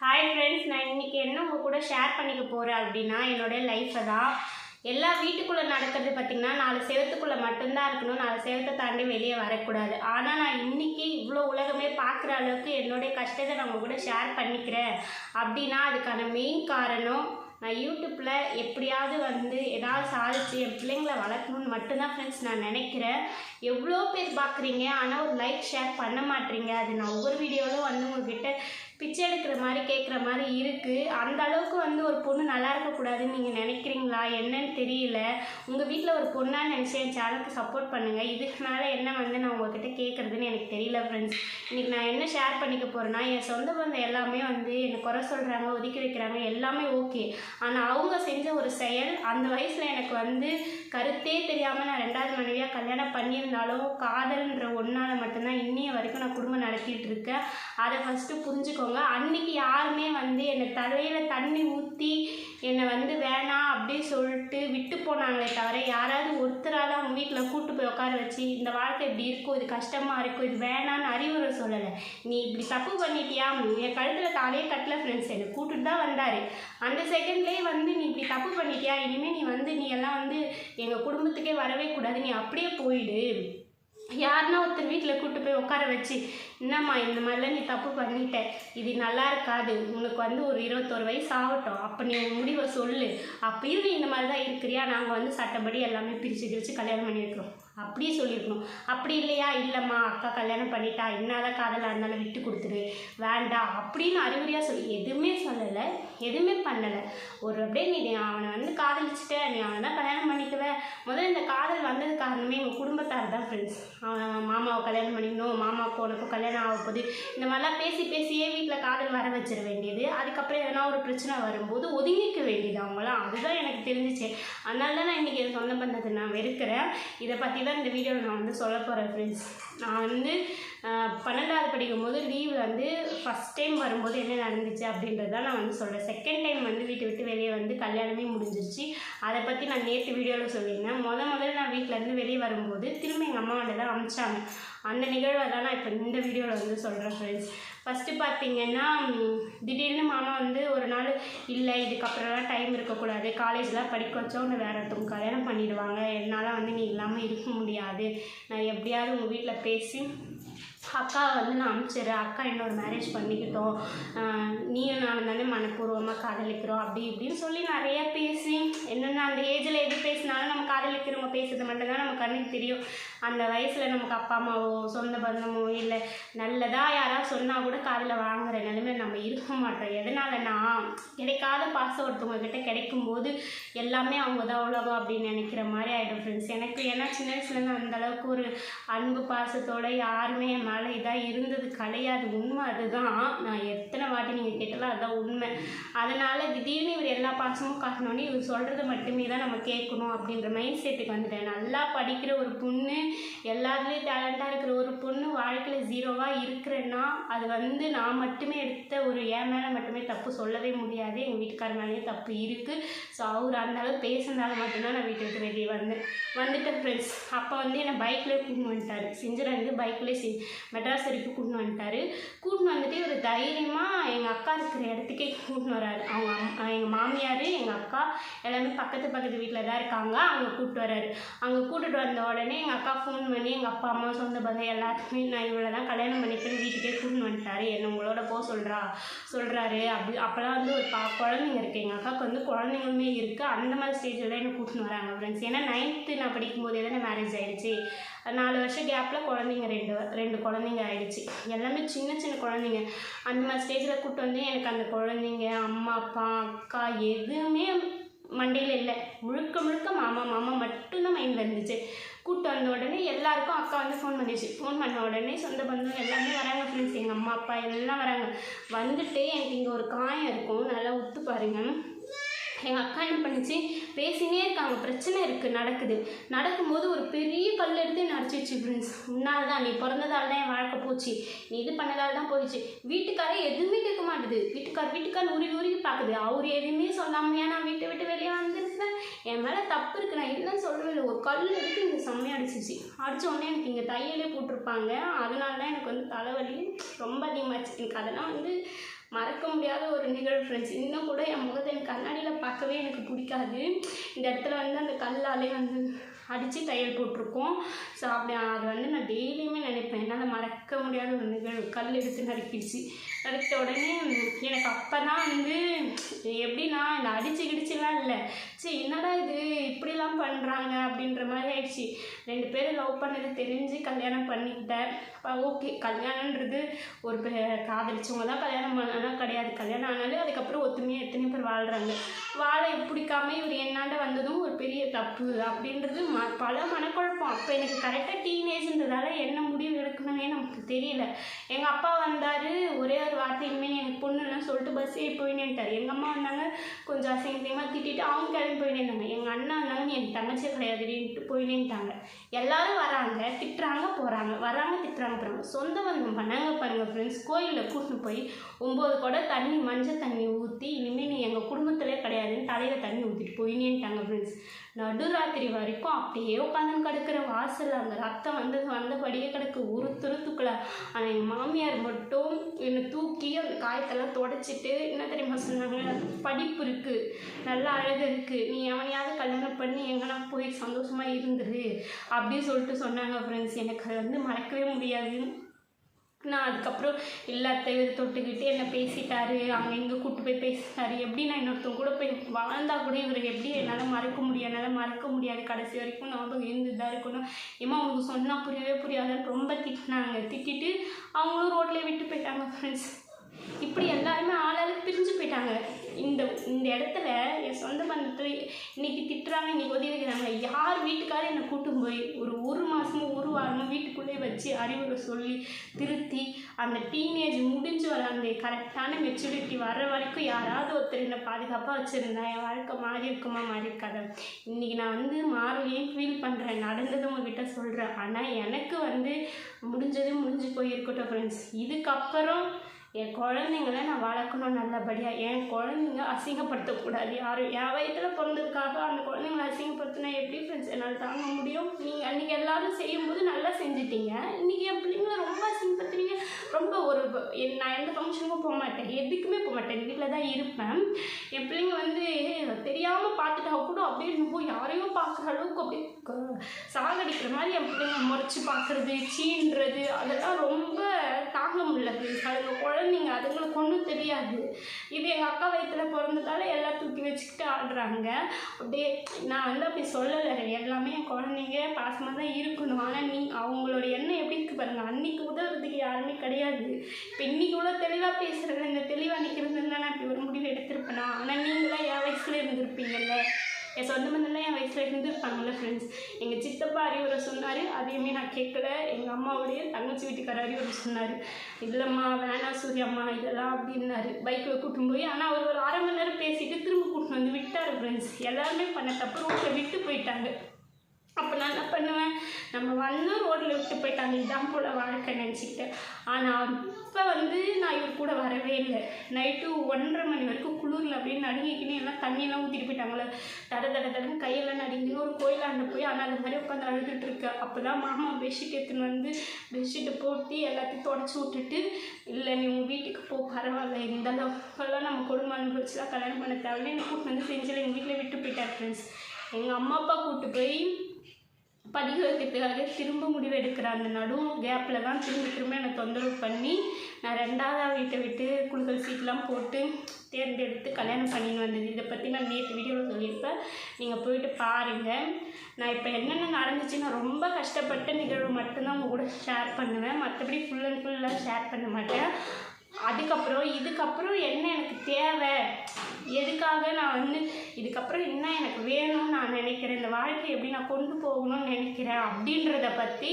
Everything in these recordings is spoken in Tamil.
ஹாய் ஃப்ரெண்ட்ஸ் நான் இன்றைக்கி என்ன உங்கள் கூட ஷேர் பண்ணிக்க போகிறேன் அப்படின்னா என்னோடய லைஃப்பை தான். எல்லா வீட்டுக்குள்ளே நடக்கிறது பார்த்திங்கன்னா நாலு செவத்துக்குள்ளே மட்டும்தான் இருக்கணும். நாலு செவத்தை தாண்டி வெளியே வரக்கூடாது. ஆனால் நான் இன்றைக்கி இவ்வளோ உலகமே பார்க்குற அளவுக்கு என்னுடைய கஷ்டத்தை நான் உங்கள் கூட ஷேர் பண்ணிக்கிறேன். அப்படின்னா அதுக்கான மெயின் காரணம் நான் யூடியூப்பில் எப்படியாவது வந்து ஏதாவது சாதிச்சு என் பிள்ளைங்களை வளர்க்கணும்னு மட்டும்தான் ஃப்ரெண்ட்ஸ் நான் நினைக்கிறேன். எவ்வளோ பேர் பார்க்குறீங்க ஆனால் ஒரு லைக் ஷேர் பண்ண மாட்டீங்க. அது நான் ஒவ்வொரு வீடியோவிலும் வந்து உங்ககிட்ட பிச்சை எடுக்கிற மாதிரி கேட்குற மாதிரி இருக்குது அந்த அளவுக்கு வந்து ஒரு பொண்ணு நல்லா இருக்கக்கூடாதுன்னு நீங்கள் நினைக்கிறீங்களா? என்னன்னு தெரியல. உங்கள் வீட்டில் ஒரு பொண்ணாக நினச்சி என் சேனலுக்கு சப்போர்ட் பண்ணுங்கள் இதுக்கு மேலே என்ன வந்து நான் உங்ககிட்ட கேட்குறதுன்னு எனக்கு தெரியல ஃப்ரெண்ட்ஸ் இன்றைக்கி நான் என்ன ஷேர் பண்ணிக்க போகிறேன்னா என் சொந்த பந்தம் எல்லாமே வந்து என்னை குறை சொல்கிறாங்க ஒதுக்கி வைக்கிறாங்க எல்லாமே ஓகே ஆனால் அவங்க செஞ்ச ஒரு செயல் அந்த வயசில் எனக்கு வந்து கருத்தே தெரியாமல் நான் ரெண்டாவது மனைவியாக கல்யாணம் பண்ணியிருந்தாலும் காதல்ன்ற ஒன்றால் மட்டும்தான் இன்னைய வரைக்கும் நான் குடும்பம் நடத்திட்டு இருக்கேன். அதை ஃபஸ்ட்டு வச்சுக்கோங்க அன்னைக்கு யாருமே வந்து என்னை தலையில் தண்ணி ஊற்றி என்னை வந்து வேணாம் அப்படி சொல்லிட்டு விட்டு போனாங்களே தவிர யாராவது ஒருத்தராவது அவங்க வீட்டில் கூட்டு போய் உட்கார வச்சு இந்த வாழ்க்கை இப்படி இருக்கும் இது கஷ்டமாக இருக்கும் இது வேணான்னு அறிவுரை சொல்லலை. நீ இப்படி தப்பு பண்ணிட்டியா? என் கழுத்தில் தானே கட்டல ஃப்ரெண்ட்ஸ் என்னை கூப்பிட்டு தான் வந்தார். அந்த செகண்ட்லேயே வந்து நீ இப்படி தப்பு பண்ணிட்டியா? இனிமேல் நீ வந்து நீ எல்லாம் வந்து எங்கள் குடும்பத்துக்கே வரவே கூடாது. நீ அப்படியே போயிடு. யாருன்னா ஒருத்தர் வீட்டில் கூட்டு போய் உட்கார வச்சு என்னம்மா இந்த மாதிரிலாம் நீ தப்பு பண்ணிட்ட. இது நல்லா இருக்காது. உனக்கு வந்து ஒரு இருபத்தோரு வயசு ஆகட்டும். அப்போ நீ உன் முடிவை சொல்லு. அப்பயும் நீ இந்த மாதிரி தான் இருக்கிறியா? நாங்கள் வந்து சட்டப்படி எல்லாமே பிரித்து பிரித்து கல்யாணம் பண்ணியிருக்கிறோம் அப்படியே சொல்லியிருக்கணும். அப்படி இல்லையா? இல்லைம்மா அக்கா கல்யாணம் பண்ணிட்டா என்னதான் காதலாக இருந்தாலும் விட்டு கொடுத்துரு வேண்டாம் அப்படின்னு அறிகுறியாக சொல்லி எதுவுமே சொல்லலை எதுவுமே பண்ணலை. ஒரு அப்படியே நீ அவனை வந்து காதலிச்சிட்ட நீ அவனை தான் கல்யாணம் பண்ணிக்குவேன் முதல்ல இந்த காதல் வந்தது காரணமே உங்கள் குடும்பத்தார் தான் ஃப்ரெண்ட்ஸ் அவன் மாமாவை கல்யாணம் பண்ணிக்கணும் மாமாவுக்கு உனக்கும் கல்யாணம் ஆக போகுது. இந்த மாதிரிலாம் பேசி பேசியே வீட்டில் காதல் வர வச்சிட வேண்டியது. அதுக்கப்புறம் எதனா ஒரு பிரச்சனை வரும்போது ஒதுங்கிக்க வேண்டியது அவங்களாம். அதுதான் எனக்கு தெரிஞ்சிச்சு. அதனால தான் நான் இன்றைக்கி என் சொந்த பந்தத்தை நான் வெறுக்கிறேன். இதை பற்றி தான் இந்த வீடியோவில் நான் வந்து சொல்ல போகிறேன் ஃப்ரெண்ட்ஸ் நான் வந்து பன்னெண்டாவது பன்னெண்டாவது படிக்கும்போது லீவில் வந்து ஃபஸ்ட் டைம் வரும்போது என்ன நடந்துச்சு அப்படின்றத நான் வந்து சொல்கிறேன் செகண்ட் டைம் வந்து வீட்டை விட்டு வெளியே வந்து கல்யாணமே முடிஞ்சிருச்சு. அதை பற்றி நான் நேற்று வீடியோவில் சொல்லியிருந்தேன். முத முதல்ல நான் வீட்டிலேருந்து வெளியே வரும்போது திரும்ப எங்கள் அம்மா வந்து தான் அமிச்சாங்க. அந்த நிகழ்வை தான் நான் இப்போ இந்த வீடியோவில் வந்து சொல்கிறேன் ஃப்ரெண்ட்ஸ் ஃபஸ்ட்டு பார்த்தீங்கன்னா திடீர்னு மாமா வந்து ஒரு நாள் இல்லை இதுக்கப்புறம்லாம் டைம் இருக்கக்கூடாது. காலேஜ்லாம் படிக்க வச்சா உன்னை வேறு ஒருத்தவங்க கல்யாணம் பண்ணிடுவாங்க. என்னால் வந்து நீ இல்லாமல் இருக்க முடியாது. நான் எப்படியாவது உங்கள் வீட்டில் பேசி அக்காவை வந்து நான் அனுப்பிச்சிடுறேன். அக்கா இன்னொரு மேரேஜ் பண்ணிக்கிட்டோம். நீயும் நானும் தானே மனப்பூர்வமாக காதலிக்கிறோம். அப்படி இப்படின்னு சொல்லி நிறைய பேசி என்னென்ன அந்த ஏஜில் எது பேசினாலும் நம்ம காதலிக்கிறவங்க பேசுறது மட்டும்தான் நம்ம கண்ணுக்கு தெரியும். அந்த வயசில் நமக்கு அப்பா அம்மாவோ சொந்த பந்தமோ இல்லை நல்லதாக யாராவது சொன்னால் கூட காதில் வாங்குற நிலைமையில நம்ம இருக்க மாட்டோம். எதனாலன்னா கிடைக்காத பாசம் ஒருத்தவங்கக்கிட்ட கிடைக்கும்போது எல்லாமே அவங்க தான் உலகம் அப்படின்னு நினைக்கிற மாதிரி ஆகிடும் ஃப்ரெண்ட்ஸ் எனக்கு ஏன்னா சின்ன வயசுலேருந்து அந்த அளவுக்கு ஒரு அன்பு பாசத்தோடு யாருமே மேலே இதாக இருந்தது கிடையாது உண்மை அதுதான். நான் எத்தனை வாட்டி நீங்கள் கேட்டாலும் அதுதான் உண்மை. அதனால் திடீர்னு இவர் எல்லா பாசமும் காட்டணுன்னே இவர் சொல்கிறது மட்டுமே தான் நம்ம கேட்கணும் அப்படின்ற மைண்ட் செட்டுக்கு வந்துட்டேன். நல்லா படிக்கிற ஒரு பொண்ணு எல்லாத்துலேயும் டேலண்ட்டாக இருக்கிற ஒரு பொண்ணு வாழ்க்கையில் ஜீரோவாக இருக்கிறேன்னா அது வந்து நான் மட்டுமே எடுத்த ஒரு என் மேலே மட்டுமே தப்பு சொல்லவே முடியாது. எங்கள் வீட்டுக்கார மேலேயும் தப்பு இருக்குது ஸோ அவர் அந்த அளவு பேசுனதால மட்டும்தான் நான் வீட்டை விட்டு வெளியே வந்தேன். வந்துட்டேன் ஃப்ரெண்ட்ஸ் அப்போ வந்து என்னை பைக்கில் கூப்பிட்டு வந்துட்டார். செஞ்சிலேருந்து பைக்லேயே செஞ்சு மெட்ராஸ் வரைக்கும் கூட்டின்னு வந்துட்டார். கூட்டின்னு வந்துட்டு ஒரு தைரியமாக எங்கள் அக்கா இருக்கிற இடத்துக்கே கூட்டின்னு வராரு. அவங்க எங்கள் மாமியார் எங்கள் அக்கா எல்லாமே பக்கத்து பக்கத்து வீட்டில் தான் இருக்காங்க. அங்கே கூப்பிட்டு வராரு. அங்கே கூட்டிட்டு வந்த உடனே எங்கள் அக்கா ஃபோன் பண்ணி எங்கள் அப்பா அம்மா சொந்த பந்தம் எல்லாத்துக்குமே நான் இவ்வளோ தான் கல்யாணம் பண்ணிப்பேன்னு வீட்டுக்கே கூட்டின்னு வந்துட்டாரு. என்ன உங்களோட போக சொல்கிறா சொல்கிறாரு அப்படி அப்போலாம் வந்து ஒரு பா குழந்தைங்க இருக்குது எங்கள் அக்காவுக்கு வந்து குழந்தைங்களுமே இருக்குது அந்த மாதிரி ஸ்டேஜில் தான் என்ன கூட்டின்னு வராங்க ஃப்ரெண்ட்ஸ் ஏன்னா நைன்த்து நான் படிக்கும்போதே தானே மேரேஜ் ஆயிடுச்சு. நாலு வருஷம் கேப்பில் குழந்தைங்க ரெண்டு ரெண்டு குழந்தைங்க ஆயிடுச்சு. எல்லாமே சின்ன சின்ன குழந்தைங்க. அந்த மாதிரி ஸ்டேஜில் கூப்பிட்டு வந்து எனக்கு அந்த குழந்தைங்க அம்மா அப்பா அக்கா எதுவுமே மண்டையில் இல்லை. முழுக்க முழுக்க மாமா மாமா மட்டும்தான் மைண்டில் இருந்துச்சு. கூப்பிட்டு வந்த உடனே எல்லாருக்கும் அக்கா வந்து ஃபோன் பண்ணிடுச்சு ஃபோன் பண்ண உடனே சொந்த பந்தம் எல்லாமே வராங்க ஃப்ரெண்ட்ஸ் எங்கள் அம்மா அப்பா எல்லாம் வராங்க. வந்துட்டு எனக்கு இங்கே ஒரு காயம் இருக்கும். நல்லா உத்து பாருங்கள் எங்கள் அக்கா என்ன பண்ணுச்சு. பேசினே இருக்காங்க. பிரச்சனை இருக்குது நடக்குது. நடக்கும்போது ஒரு பெரிய கல் எடுத்து என்ன அடிச்சிச்சு ஃப்ரெண்ட்ஸ் உன்னால் தான் நீ பிறந்ததால் தான் என் வாழ்க்கை போச்சு. நீ இது பண்ணதால் தான் போயிடுச்சு. வீட்டுக்காரே எதுவுமே கேட்க மாட்டுது. வீட்டுக்கார் வீட்டுக்கார் உருகி உருகி பார்க்குது. அவர் எதுவுமே சொல்லாமையா நான் வீட்டை விட்டு வெளியே வந்திருப்பேன் என் மேலே தப்பு இருக்குது நான் இல்லைன்னு சொல்லவே இல்லை. ஒரு கல் எடுத்து இங்கே செம்மையாக அடிச்சிச்சு அடித்த உடனே எனக்கு இங்கே தையலே போட்டிருப்பாங்க. அதனால தான் எனக்கு வந்து தலைவலி ரொம்ப அதிகமாகிடுச்சு எனக்கு அதெல்லாம் வந்து மறக்க முடியாத ஒரு நிகழ்வு ஃப்ரெண்ட்ஸ் இன்னும் கூட என் முகத்தை எனக்கு கண்ணாடியில் பார்க்கவே எனக்கு பிடிக்காது. இந்த இடத்துல வந்து அந்த கல்லாலே வந்து அடித்து தையல் போட்டிருக்கோம். ஸோ அப்படி அது வந்து நான் டெய்லியுமே நினைக்கிறேன் என்னால் மறக்க முடியாத ஒரு நிகழ்வு. கல் எடுத்து நறுக்கிடுச்சு. நறுக்கிட்ட உடனே எனக்கு அப்போ தான் வந்து எப்படின்னா இந்த அடிச்சு கிடிச்சுலாம் இல்லை. சரி என்னடா இது? இப்படிலாம் பண்ணுறாங்க அப்படின்ற மாதிரி ஆயிடுச்சு. ரெண்டு பேரும் லவ் பண்ணது தெரிஞ்சு கல்யாணம் பண்ணிக்கிட்டேன். ஓகே கல்யாணன்றது ஒரு காதலிச்சவங்க தான் கல்யாணம் பண்ணலாம் கிடையாது. கல்யாணம் ஆனாலும் அதுக்கப்புறம் ஒத்துமையாக எத்தனை பேர் வாழ்கிறாங்க வாழை பிடிக்காம இவர் என்னாண்ட வந்ததும் ஒரு பெரிய தப்பு அப்படின்றது ம பல மனக்குழப்பம். அப்போ எனக்கு கரெக்டாக டீனேஜ்ன்றதால என்ன முடிவு எடுக்கணும்னே நமக்கு தெரியல. எங்கள் அப்பா வந்தார் ஒரே ஒரு வார்த்தை இனிமேல் எனக்கு பொண்ணுலாம் சொல்லிட்டு பஸ் ஏறி போயினேன்ட்டார். எங்கள் அம்மா வந்தாங்க கொஞ்சம் அசிங்கமாக திட்டிட்டு அவங்க கிளம்பி போயினேந்தாங்க எங்கள் அண்ணா வந்தாங்க நீ என் தங்கச்சியே கிடையாதுன்ட்டு போயினேன்ட்டாங்க. எல்லாரும் வராங்க திட்டுறாங்க போகிறாங்க வராங்க திட்டுறாங்க போகிறாங்க சொந்த பந்தம் பண்ணாங்க பாருங்கள் ஃப்ரெண்ட்ஸ் கோயிலில் கூட்டின்னு போய் ஒம்பது குடம் தண்ணி மஞ்சள் தண்ணி ஊற்றி இனிமேல் நீ எங்கள் குடும்பத்திலே கிடையாது. கிடையாதுன்னு தலையில் தண்ணி ஊற்றிட்டு போயினேன்ட்டாங்க ஃப்ரெண்ட்ஸ் நடுராத்திரி வரைக்கும் அப்படியே உட்காந்து கிடக்கிற வாசலில் அந்த ரத்தம் வந்தது வந்தபடியே கிடக்கு. ஒரு துருத்துக்கல ஆனால் எங்கள் மாமியார் மட்டும் என்னை தூக்கி அந்த காயத்தெல்லாம் தொடச்சிட்டு என்ன தெரியுமா சொன்னாங்க? படிப்பு இருக்குது நல்லா அழகு இருக்குது நீ எவனையாவது கல்யாணம் பண்ணி எங்கன்னா போய் சந்தோஷமாக இருந்துரு. அப்படின்னு சொல்லிட்டு சொன்னாங்க ஃப்ரெண்ட்ஸ் எனக்கு அது வந்து மறக்கவே முடியாது. நான் அதுக்கப்புறம் எல்லாத்தையும் தொட்டுக்கிட்டு என்னை பேசிட்டாரு அங்கே இங்கே கூட்டு போய் பேசிட்டாரு எப்படி நான் இன்னொருத்தவங்க கூட போய் வாழ்ந்தா கூட இவர் எப்படி என்னால் மறக்க முடியும் என்னால் மறக்க முடியாது. கடைசி வரைக்கும் ஞாபகம் இருந்துதான் இருக்கணும். ஏமா அவங்க சொன்னால் புரியவே புரியாதுன்னு ரொம்ப திட்டினாங்க. திட்டிட்டு அவங்களும் ரோட்லேயே விட்டு போயிட்டாங்க ஃப்ரெண்ட்ஸ் இப்படி எல்லாருமே ஆளாளுக்கு பிரிஞ்சு போயிட்டாங்க. இந்த இந்த இடத்துல என் சொந்த பந்தத்தில் இன்னைக்கு திட்டுறாங்க இன்னைக்கு ஒதுக்கிறாங்க யார் வீட்டுக்காரும் என்னை கூட்டும் போய் ஒரு ஒரு மாதமும் ஒரு வாரமும் வீட்டுக்குள்ளே வச்சு அறிவுரை சொல்லி திருத்தி அந்த டீனேஜ் முடிஞ்சு வர அந்த கரெக்டான மெச்சூரிட்டி வர்ற வரைக்கும் யாராவது ஒருத்தர் என்னை பாதுகாப்பாக வச்சுருந்தா என் வாழ்க்கை மாறி இருக்குமா மாறி இருக்காது? இன்றைக்கி நான் வந்து மாறலையும் ஃபீல் பண்ணுறேன் நடந்ததை உங்ககிட்ட சொல்கிறேன் ஆனால் எனக்கு வந்து முடிஞ்சது முடிஞ்சு போயிருக்கட்டும் ஃப்ரெண்ட்ஸ் இதுக்கப்புறம் என் குழந்தைங்கள நான் வளர்க்கணும் நல்லபடியாக என் குழந்தைங்க அசிங்கப்படுத்தக்கூடாது. யாரும் என் வயத்தில் பிறந்ததுக்காக அந்த குழந்தைங்கள அசிங்கப்படுத்தினா எப்படி ஃப்ரெண்ட்ஸ் என்னால் தாங்க முடியும். நீங்கள் அன்றைக்கி எல்லோரும் செய்யும்போது நல்லா செஞ்சிட்டீங்க. இன்றைக்கி என் பிள்ளைங்கள ரொம்ப அசிங்கப்படுத்துறீங்க. ரொம்ப ஒரு என் நான் எந்த ஃபங்க்ஷனுக்கும் போக மாட்டேன். எதுக்குமே போக மாட்டேன். வீட்டில் தான் இருப்பேன். என் பிள்ளைங்க வந்து தெரியாமல் பார்த்துட்டா கூட அப்படியே ரொம்ப யாரையும் பார்க்குற அளவுக்கு அப்படியே சாகடிக்கிற மாதிரி என் பிள்ளைங்க முறைச்சி பார்க்குறது சீன்றது அதெல்லாம் ரொம்ப தாங்க முடியல அதுங்க குழந்தை குழந்தைங்க அதுங்களுக்கு ஒன்றும் தெரியாது. இது எங்கள் அக்கா வயிற்றில் பிறந்ததால எல்லாம் தூக்கி வச்சுக்கிட்டு ஆடுறாங்க அப்படியே நான் வந்து அப்படி சொல்லலை. எல்லாமே என் குழந்தைங்க பாசமாக தான் இருக்கணும். ஆனால் நீ அவங்களோட எண்ணம் எப்படி இருக்கு பாருங்க. அன்னைக்கு உதவுறதுக்கு யாருமே கிடையாது. இப்போ இன்றைக்கி இவ்வளோ தெளிவாக பேசுகிறேன் இந்த தெளிவாக நிற்கிறதுன்னு நான் இப்படி ஒரு முடிவு எடுத்திருப்பேனா? ஆனால் நீங்களாம் என் வயசில் இருந்திருப்பீங்கல்ல. என் சொந்த பந்தம்லாம் என் வயசில் இருந்திருப்பாங்கல்ல ஃப்ரெண்ட்ஸ் எங்கள் சித்தப்பா அறிவுரை சொன்னார் அதையுமே நான் கேட்கல. எங்கள் அம்மாவுடைய தங்கச்சி வீட்டுக்கார அறிவுரை சொன்னார். இல்லைம்மா வேணாம் சூரியம்மா இதெல்லாம் அப்படின்னாரு. பைக்கில் கூட்டின்னு போய் ஆனால் அவர் ஒரு அரை மணி நேரம் பேசிட்டு திரும்ப கூட்டின்னு வந்து விட்டார் ஃப்ரெண்ட்ஸ் எல்லாருமே பண்ண தப்பு ரோட்டில் விட்டு போயிட்டாங்க. அப்போ நான் என்ன பண்ணுவேன்? நம்ம வந்தோம் ரோட்டில் விட்டு போயிட்டாங்க இதுதான் போல் வாழ்க்கை நினச்சிக்கிட்டேன். ஆனால் இப்போ வந்து நான் இவர் கூட வரவே இல்லை. நைட்டு ஒன்றரை மணி வரைக்கும் குளிரில் அப்படியே நடுங்கிக்கின்னு எல்லாம் தண்ணியெல்லாம் ஊற்றிட்டு போயிட்டாங்களே. தட தட தடன்னு கையெல்லாம் நடுங்கின்னு ஒரு கோயிலாண்ட போய் ஆனால் அந்த மாதிரி உட்காந்து அழுதுட்டு இருக்கேன். அப்போ தான் மாமா பெட்ஷீட் எடுத்துன்னு வந்து பெட்ஷீட்டை போட்டு எல்லாத்தையும் தொடச்சி விட்டுட்டு இல்லை நீ உங்கள் வீட்டுக்கு போ பரவாயில்ல. இந்த அளவுக்குலாம் நம்ம குடும்பம் அனுபவிச்சுலாம் கல்யாணம் பண்ண தேவையில்லை. என்னை கூப்பிட்டு வந்து செஞ்சில் எங்கள் வீட்டில் விட்டு போயிட்டார் ஃப்ரெண்ட்ஸ் எங்கள் அம்மா அப்பா கூப்பிட்டு போய் படிக்க திரும்ப முடிவு எடுக்கிற அந்த நடு கேப்பில் தான் திரும்ப திரும்ப என்னை தொந்தரவு பண்ணி நான் ரெண்டாவது வீட்டை விட்டு குழுக்கள் சீட்லாம் போட்டு தேர்ந்தெடுத்து கல்யாணம் பண்ணின்னு வந்தது. இதை பற்றி நான் நேற்று வீடியோவில் சொல்லியிருப்பேன். நீங்கள் போயிட்டு பாருங்கள் நான் இப்போ என்னென்ன நடந்துச்சு நான் ரொம்ப கஷ்டப்பட்ட நிகழ்வு மட்டும்தான் உங்கள் கூட ஷேர் பண்ணுவேன். மற்றபடி ஃபுல் அண்ட் ஃபுல்லாக ஷேர் பண்ண மாட்டேன். அதுக்கப்புறம் இதுக்கப்புறம் என்ன எனக்கு தேவை? எதுக்காக நான் வந்து இதுக்கப்புறம் என்ன எனக்கு வேணும்னு நான் நினைக்கிறேன்? இந்த வாழ்க்கையை எப்படி நான் கொண்டு போகணும்னு நினைக்கிறேன் அப்படின்றத பற்றி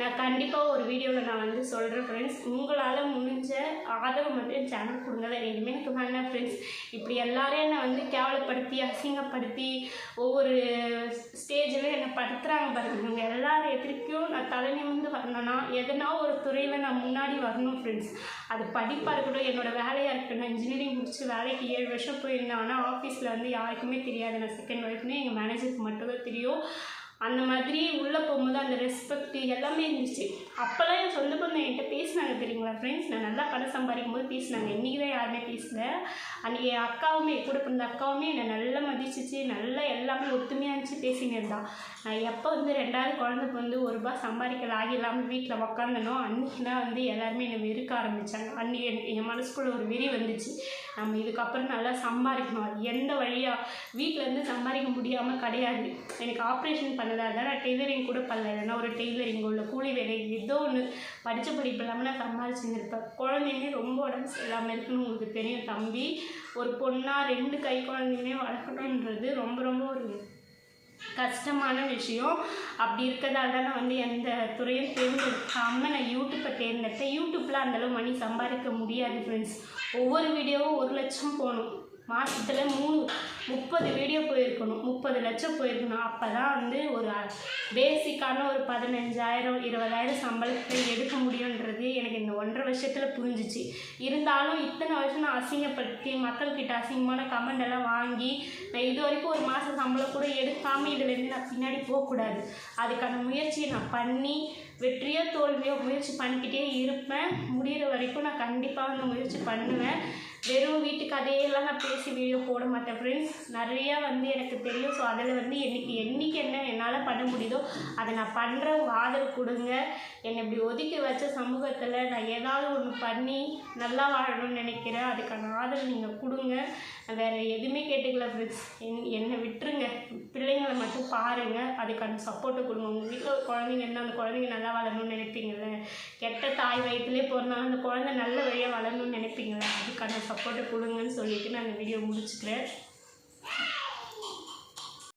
நான் கண்டிப்பாக ஒரு வீடியோவில் நான் வந்து சொல்கிறேன் ஃப்ரெண்ட்ஸ் உங்களால் முடிஞ்ச ஆதரவு மட்டும் சேனல் கொடுங்க. வேறு எதுவுமே எனக்கு வேணாம் ஃப்ரெண்ட்ஸ் இப்படி எல்லாரையும் என்னை வந்து கேவலப்படுத்தி அசிங்கப்படுத்தி ஒவ்வொரு ஸ்டேஜில் என்னை படுத்துகிறாங்க பாருங்க. இவங்க எல்லாரும் எதிர்க்கும் நான் தலை நிமிர்ந்து வரணும்னா எதனா ஒரு துறையில் நான் முன்னாடி வரணும் ஃப்ரெண்ட்ஸ் அது படிப்பாக இருக்கட்டும் என்னோடய வேலையாக இருக்கட்டும். நான் இன்ஜினியரிங் முடிச்சு வேலைக்கு ஏழு வருஷம் போயிருந்தேன். ஆனால் ஆஃபீஸில் வந்து யாருக்குமே தெரியாது. நான் செகண்ட் ஒய்ஃப்னு எங்கள் மேனேஜருக்கு மட்டும்தான் தெரியும். அந்த மாதிரி உள்ளே போகும்போது அந்த ரெஸ்பெக்ட் எல்லாமே இருந்துச்சு. அப்போல்லாம் என் சொந்த பந்தம் என்கிட்ட பேசினாங்க தெரியுங்களா ஃப்ரெண்ட்ஸ் நான் நல்லா பணம் சம்பாதிக்கும் போது பேசினாங்க. இன்றைக்கி தான் யாருமே பேசல. அன்றைக்கி என் அக்காவுமே கூட பிறந்த அக்காவுமே என்னை நல்லா மதிச்சிச்சு நல்லா எல்லாமே ஒத்துமையாக இருந்துச்சு பேசினு இருந்தான் நான் எப்போ வந்து ரெண்டாவது குழந்தை வந்து ஒரு ரூபா சம்பாதிக்க லாகி இல்லாமல் வீட்டில் உக்காந்தனோ அன்றைக்கி தான் வந்து எல்லாருமே என்னை வெறுக்க ஆரம்பித்தாங்க அன்றைக்கி என் என் ஒரு வெறி வந்துச்சு. நம்ம இதுக்கப்புறம் நல்லா சம்பாதிக்கணும். அது எந்த வழியாக வீட்டிலேருந்து சம்பாதிக்க முடியாமல் கிடையாது. எனக்கு ஆப்ரேஷன் பண்ணதாக இருந்தால் நான் டெய்லரிங் கூட பண்ணல. இல்லைன்னா ஒரு டெய்லரிங் உள்ள கூலி வேலை ஏதோ ஒன்று படித்த படிப்பு இல்லாமல் நான் சம்பாதிச்சுருப்பேன் குழந்தைங்க ரொம்ப உடம்பு சரியில்லாமல் இருக்குன்னு உங்களுக்கு தெரியும் தம்பி. ஒரு பொண்ணாக ரெண்டு கை குழந்தைங்களையும் வளர்க்கணுன்றது ரொம்ப ரொம்ப ஒரு கஷ்டமான விஷயம். அப்படி இருக்கிறதால தான் நான் வந்து எந்த துறையும் தேர்ந்தெடுக்காமல் நான் யூடியூப்பை தேர்ந்தெடுத்தேன். யூடியூப்பில் அந்தளவு மணி சம்பாதிக்க முடியாது ஃப்ரெண்ட்ஸ் ஒவ்வொரு வீடியோவும் ஒரு லட்சம் போகணும். மாதத்தில் மூணு முப்பது வீடியோ போயிருக்கணும். முப்பது லட்சம் போயிருக்கணும். அப்போ தான் வந்து ஒரு பேசிக்கான ஒரு பதினஞ்சாயிரம் இருபதாயிரம் சம்பளத்தை எடுக்க முடியுன்றது எனக்கு இந்த ஒன்றரை வருஷத்தில் புரிஞ்சிச்சு. இருந்தாலும் இத்தனை வருஷம் நான் அசிங்கப்படுத்தி மக்கள்கிட்ட அசிங்கமான கமெண்ட் எல்லாம் வாங்கி நான் இது வரைக்கும் ஒரு மாதம் சம்பளம் கூட எடுக்காமல் இதுலேருந்து நான் பின்னாடி போகக்கூடாது. அதுக்கான முயற்சியை நான் பண்ணி வெற்றியோ தோல்வியோ முயற்சி பண்ணிக்கிட்டே இருப்பேன். முடிகிற வரைக்கும் நான் கண்டிப்பாக அந்த முயற்சி பண்ணுவேன். வெறும் வீட்டு கதையெல்லாம் நான் பேசி வீடியோ போட மாட்டேன் ஃப்ரெண்ட்ஸ் நிறையா வந்து எனக்கு தெரியும். ஸோ அதில் வந்து என்னைக்கு என்னைக்கு என்ன என்னால் பண்ண முடியுதோ அதை நான் பண்ணுற ஆதரவு கொடுங்க. என்னை இப்படி ஒதுக்கி வச்ச சமூகத்தில் நான் ஏதாவது ஒன்று பண்ணி நல்லா வாழணும்னு நினைக்கிறேன். அதுக்கான ஆதரவு நீங்கள் கொடுங்க. வேறு எதுவுமே கேட்டுக்கல ஃப்ரெண்ட்ஸ் என் என்னை விட்டுருங்க. பிள்ளைங்களை மட்டும் பாருங்கள் அதுக்கான சப்போர்ட்டை கொடுங்க. உங்கள் வீட்டில் ஒரு குழந்தைங்க இருந்தால் அந்த குழந்தைங்க நல்லா வாழணும்னு நினைப்பீங்கள்ல கெட்ட தாய் வயிற்றுலேயே பிறந்தாலும் அந்த குழந்தை நல்ல வழியாக வளரணும்னு நினைப்பீங்களா? அதுக்கான சப்போர்ட்டை கொடுங்கன்னு சொல்லிட்டு நான் இந்த வீடியோ முடிச்சுக்கிறேன்.